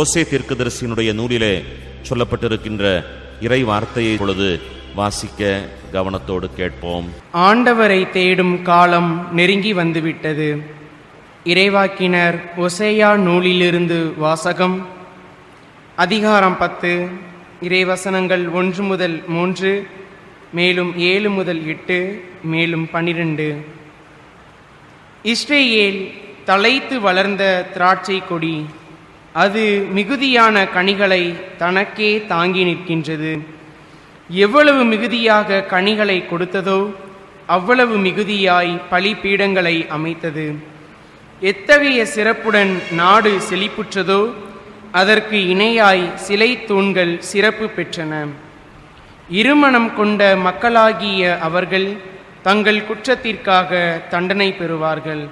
Jose தீர்க்கதரிசியினுடைய நூலிலே சொல்லப்பட்டிருக்கின்ற இறை வார்த்தையை பொழுது வாசிக்க கவனத்தோடு கேட்போம். ஆண்டவரை தேடும் காலம் நெருங்கி வந்துவிட்டது. இறைவாக்கினர் ஒசேயா நூலிலிருந்து வாசகம். அதிகாரம் பத்து. இறைவசனங்கள் ஒன்று முதல் மூன்று மேலும் ஏழு முதல் எட்டு மேலும் பனிரெண்டு. இஸ்ரேல் தழைத்து வளர்ந்த திராட்சை கொடி அது மிகுதியான கனிகளை தனக்கே தாங்கி நிற்கின்றது. எவ்வளவு மிகுதியாக கனிகளை கொடுத்ததோ அவ்வளவு மிகுதியாய் பலிபீடங்களை அமைத்தது. எத்தகைய சிறப்புடன் நாடு செழிப்புற்றதோ அதற்கு இணையாய் சிலை தூண்கள் சிறப்பு பெற்றன. இருமணம் கொண்ட மக்களாகிய அவர்கள் தங்கள் குற்றத்திற்காக தண்டனை பெறுவார்கள்.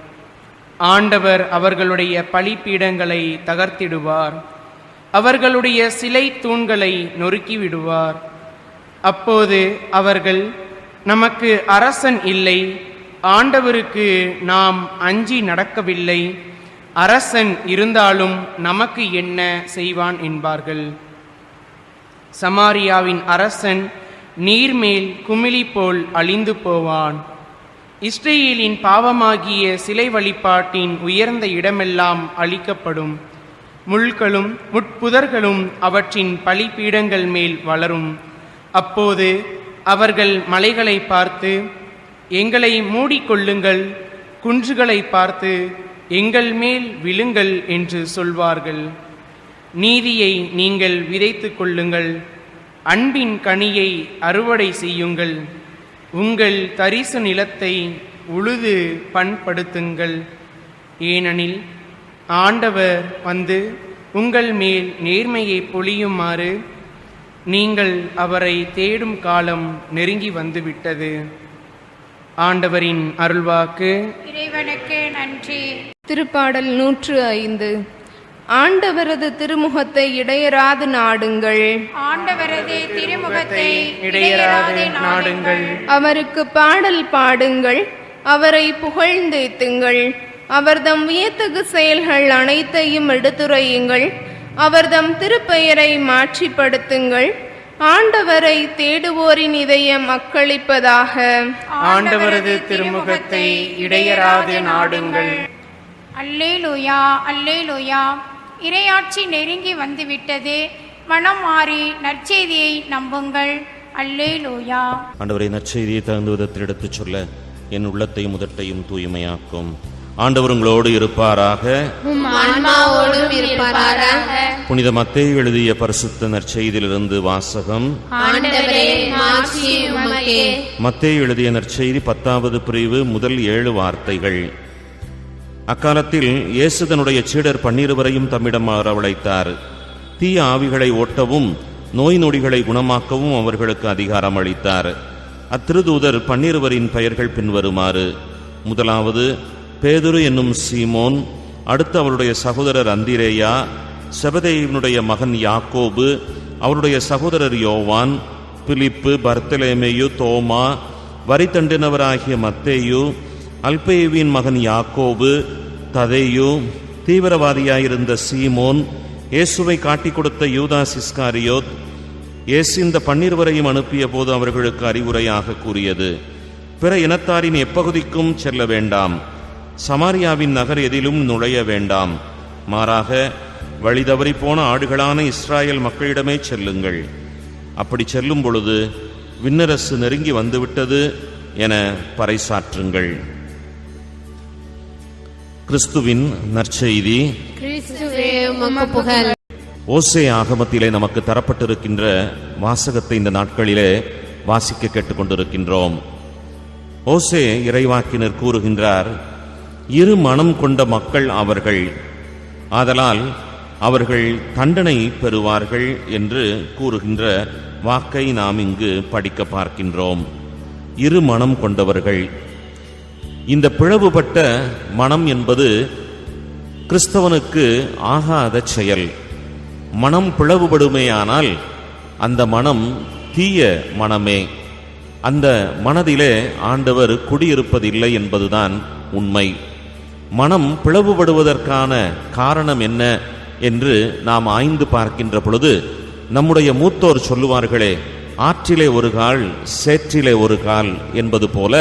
ஆண்டவர் அவர்களுடைய பழிப்பீடங்களை தகர்த்திடுவார். அவர்களுடைய சிலை தூண்களை நொறுக்கிவிடுவார். அப்போது அவர்கள் நமக்கு அரசன் இல்லை ஆண்டவருக்கு நாம் அஞ்சி நடக்கவில்லை அரசன் இருந்தாலும் நமக்கு என்ன செய்வான்? என்பார்கள். சமாரியாவின் அரசன் நீர்மேல் குமிழி போல் அழிந்து போவான். இஸ்ரேலின் பாவமாகிய சிலை வழிபாட்டின் உயர்ந்த இடமெல்லாம் அழிக்கப்படும். முள்களும் முட்புதர்களும் அவற்றின் பலிபீடங்கள் மேல் வளரும். அப்போது அவர்கள் மலைகளை பார்த்து எங்களை மூடிக்கொள்ளுங்கள் குன்றுகளை பார்த்து எங்கள் மேல் விழுங்கள் என்று சொல்வார்கள். நீதியை நீங்கள் விதைத்து கொள்ளுங்கள் அன்பின் கனியை அறுவடை செய்யுங்கள். உங்கள் தரிசு நிலத்தை உழுது பண்படுத்துங்கள். ஏனெனில் ஆண்டவர் வந்து உங்கள் மேல் நேர்மையை பொழியுமாறு நீங்கள் அவரை தேடும் காலம் நெருங்கி வந்துவிட்டது. ஆண்டவரின் அருள்வாக்கு. இறைவனுக்கு நன்றி. திருப்பாடல் நூற்று ஐந்து. ஆண்டவரது திருமுகத்தை இடையராது நாடுங்கள். ஆண்டவரது திருமுகத்தை இடையராது நாடுங்கள். அவருக்கு பாடல் பாடுங்கள் அவரை புகழ்ந்தேத்துங்கள். அவர்தம் வியத்தகு செயல்கள் அனைத்தையும் எடுத்துரையுங்கள். அவர்தம் திருப்பெயரை மாட்சிப்படுத்துங்கள் ஆண்டவரை தேடுவோரின் இதயம் அக்களிப்பதாக. ஆண்டவரது திருமுகத்தை இடையராது நாடுங்கள். அல்லேலூயா அல்லேலூயா. இறையாட்சி நெருங்கி வந்துவிட்டது. மனம் மாறி நற்செய்தியை நம்புங்கள். அல்லேலூயா. ஆண்டவரை நற்செய்தியை தகுந்த விதத்தில் எடுத்துச் சொல்ல என் உள்ளத்தையும் முதட்டையும் தூய்மையாக்கும். ஆண்டவர் உங்களோடு இருப்பாராக. புனித மத்தேயு எழுதிய பரிசுத்த நற்செய்தியிலிருந்து வாசகம். மத்தேயு எழுதிய நற்செய்தி பத்தாவது பிரிவு முதல் ஏழு வார்த்தைகள். அக்காலத்தில் இயேசு தன்னுடைய சீடர் பன்னிருவரையும் தம்மிடம் வரவழைத்தார் தீய ஆவிகளை ஓட்டவும் நோய் நொடிகளை குணமாக்கவும் அவர்களுக்கு அதிகாரம் அளித்தார். அத்திருதூதர் பன்னிருவரின் பெயர்கள் பின்வருமாறு. முதலாவது பேதுரு என்னும் சீமோன் அடுத்து அவருடைய சகோதரர் அந்திரேயா செபதேயினுடைய மகன் யாக்கோபு அவருடைய சகோதரர் யோவான் பிலிப்பு பர்த்தலேமேயு தோமா வரி தண்டினவராகிய மத்தேயு அல்பேவின் மகன் யாக்கோபு ததேயு தீவிரவாதியாயிருந்த சீமோன் இயேசுவை காட்டிக் கொடுத்த யூதா சிஸ்காரியோத் இயேசு இந்த பன்னிருவரையும் அனுப்பிய போது அவர்களுக்கு அறிவுரையாக கூறியது பிற இனத்தாரின் எப்பகுதிக்கும் செல்ல வேண்டாம் சமாரியாவின் நகர் எதிலும் நுழைய வேண்டாம் மாறாக வழி தவறிப் போன ஆடுகளான இஸ்ராயல் மக்களிடமே செல்லுங்கள். அப்படி செல்லும் பொழுது விண்ணரசு நெருங்கி வந்துவிட்டது என பறைசாற்றுங்கள். கிறிஸ்துவின் நற்செய்தி. ஓசே ஆகமத்திலே நமக்கு தரப்பட்டிருக்கின்ற வாசகத்தை இந்த நாட்களிலே வாசிக்க கேட்டுக்கொண்டிருக்கின்றோம். ஓசே இறைவாக்கினர் கூறுகின்றார் இரு மனம் கொண்ட மக்கள் அவர்கள் ஆதலால் அவர்கள் தண்டனை பெறுவார்கள் என்று கூறுகின்ற வாக்கை நாம் இங்கு படிக்க பார்க்கின்றோம். இரு மனம் கொண்டவர்கள் இந்த பிளவுபட்ட மனம் என்பது கிறிஸ்தவனுக்கு ஆகாத செயல். மனம் பிளவுபடுமேயானால் அந்த மனம் தீய மனமே. அந்த மனதிலே ஆண்டவர் குடியிருப்பதில்லை என்பதுதான் உண்மை. மனம் பிளவுபடுவதற்கான காரணம் என்ன என்று நாம் ஆய்ந்து பார்க்கின்ற பொழுது நம்முடைய மூத்தோர் சொல்லுவார்களே ஆற்றிலே ஒரு கால் சேற்றிலே ஒரு கால் என்பது போல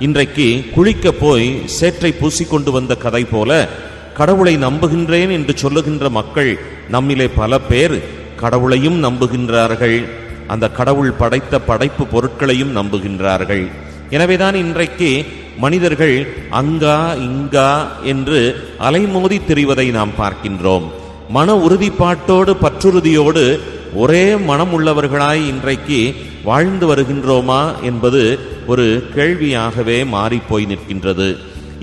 இன்றைக்கு குளிக்கப் போய் சேற்றை பூசிக்கொண்டு வந்த கதை போல கடவுளை நம்புகின்றேன் என்று சொல்லுகின்ற மக்கள் நம்மிலே பல பேர் கடவுளையும் நம்புகின்றார்கள். அந்த கடவுள் படைத்த படைப்பு பொருட்களையும் நம்புகின்றார்கள். எனவேதான் இன்றைக்கு மனிதர்கள் அங்கா இங்கா என்று அலைமோதி திரிவதை நாம் பார்க்கின்றோம். மன உறுதிப்பாட்டோடு பற்றுறுதியோடு ஒரே மனம் உள்ளவர்களாய் இன்றைக்கு வாழ்ந்து வருகின்றோமா என்பது ஒரு கேள்வியாகவே மாறிப்போய் நிற்கின்றது.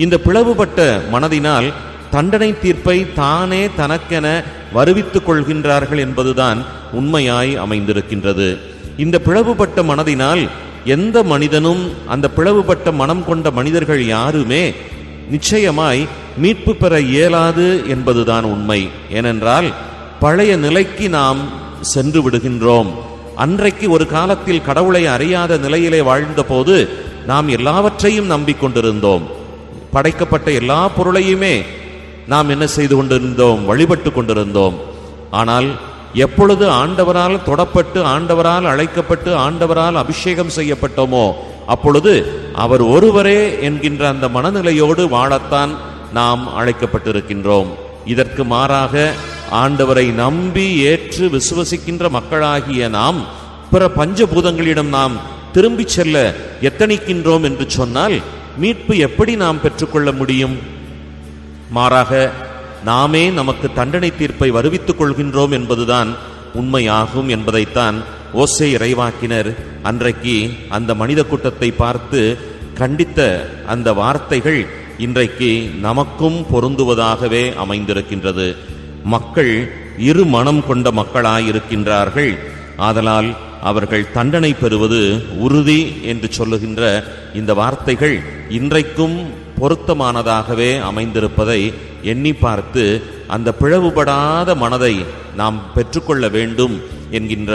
இந்த பிளவுபட்ட மனதினால் தண்டனை தீர்ப்பை தானே தனக்கென வருவித்துக் கொள்கின்றார்கள் என்பதுதான் உண்மையாய் அமைந்திருக்கின்றது. இந்த பிளவுபட்ட மனதினால் எந்த மனிதனும் அந்த பிளவுபட்ட மனம் கொண்ட மனிதர்கள் யாருமே நிச்சயமாய் மீட்பு பெற இயலாது என்பதுதான் உண்மை. ஏனென்றால் பழைய நிலைக்கு நாம் சென்று விடுகின்றோம். அன்றைக்கு ஒரு காலத்தில் கடவுளை அறியாத நிலையிலே வாழ்ந்தபோது நாம் எல்லாவற்றையும் நம்பிக்கொண்டிருந்தோம். படைக்கப்பட்ட எல்லா பொருளையுமே நாம் என்ன செய்து கொண்டிருந்தோம்? வழிபட்டு கொண்டிருந்தோம். ஆனால் எப்பொழுது ஆண்டவரால் தொடப்பட்டு ஆண்டவரால் அழைக்கப்பட்டு ஆண்டவரால் அபிஷேகம் செய்யப்பட்டோமோ அப்பொழுது அவர் ஒருவரே என்கின்ற அந்த மனநிலையோடு வாழத்தான் நாம் அழைக்கப்பட்டிருக்கின்றோம். இதற்கு மாறாக ஆண்டவரை நம்பி ஏற்று விசுவசிக்கின்ற மக்களாகிய நாம் பிற பஞ்சபூதங்களிடம் நாம் திரும்பிச் செல்ல எத்தனிக்கின்றோம் என்று சொன்னால் மீட்பு எப்படி நாம் பெற்றுக்கொள்ள முடியும்? மாறாக நாமே நமக்கு தண்டனை தீர்ப்பை வருவித்துக் கொள்கின்றோம் என்பதுதான் உண்மையாகும் என்பதைத்தான் ஓசை இறைவாக்கினர் அன்றைக்கு அந்த மனித கூட்டத்தை பார்த்து கண்டித்த அந்த வார்த்தைகள் இன்றைக்கு நமக்கும் பொருந்துவதாகவே அமைந்திருக்கின்றது. மக்கள் இரு மனம் கொண்ட மக்களாயிருக்கின்றார்கள். ஆதலால் அவர்கள் தண்டனை பெறுவது உறுதி என்று சொல்லுகின்ற இந்த வார்த்தைகள் இன்றைக்கும் பொருத்தமானதாகவே அமைந்திருப்பதை எண்ணி பார்த்து அந்த பிளவுபடாத மனதை நாம் பெற்றுக்கொள்ள வேண்டும் என்கின்ற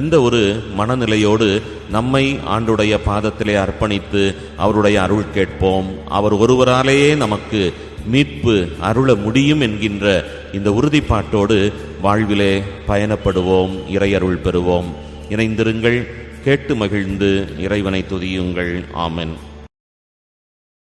இந்த ஒரு மனநிலையோடு நம்மை ஆண்டுடைய பாதத்திலே அர்ப்பணித்து அவருடைய அருள் கேட்போம். அவர் ஒருவராலேயே நமக்கு மீட்பு அருள முடியும் என்கின்ற இந்த உறுதிப்பாட்டோடு வாழ்விலே பயணப்படுவோம் இறையருள் பெறுவோம். இணைந்திருங்கள் கேட்டு மகிழ்ந்து இறைவனை துதியுங்கள். ஆமென்.